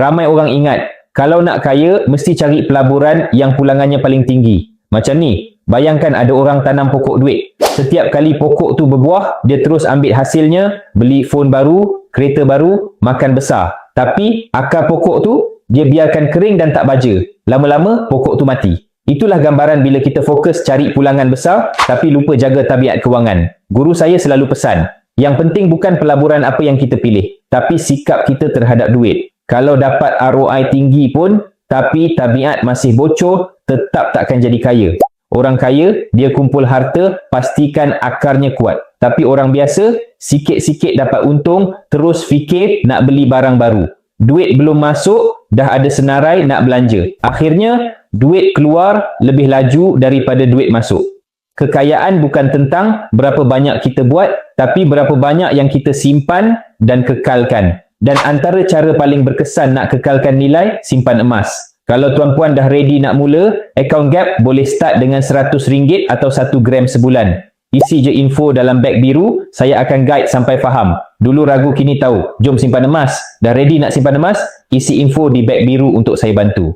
Ramai orang ingat, kalau nak kaya, mesti cari pelaburan yang pulangannya paling tinggi. Macam ni, bayangkan ada orang tanam pokok duit. Setiap kali pokok tu berbuah, dia terus ambil hasilnya, beli phone baru, kereta baru, makan besar. Tapi, akar pokok tu, dia biarkan kering dan tak baja. Lama-lama, pokok tu mati. Itulah gambaran bila kita fokus cari pulangan besar, tapi lupa jaga tabiat kewangan. Guru saya selalu pesan, yang penting bukan pelaburan apa yang kita pilih, tapi sikap kita terhadap duit. Kalau dapat ROI tinggi pun, tapi tabiat masih bocor, tetap takkan jadi kaya. Orang kaya, dia kumpul harta, pastikan akarnya kuat. Tapi orang biasa, sikit-sikit dapat untung, terus fikir nak beli barang baru. Duit belum masuk, dah ada senarai nak belanja. Akhirnya, duit keluar lebih laju daripada duit masuk. Kekayaan bukan tentang berapa banyak kita buat, tapi berapa banyak yang kita simpan dan kekalkan. Dan antara cara paling berkesan nak kekalkan nilai, simpan emas. Kalau tuan-puan dah ready nak mula, account gap boleh start dengan RM100 atau 1 gram sebulan. Isi je info dalam beg biru, saya akan guide sampai faham. Dulu ragu kini tahu, jom simpan emas. Dah ready nak simpan emas? Isi info di beg biru untuk saya bantu.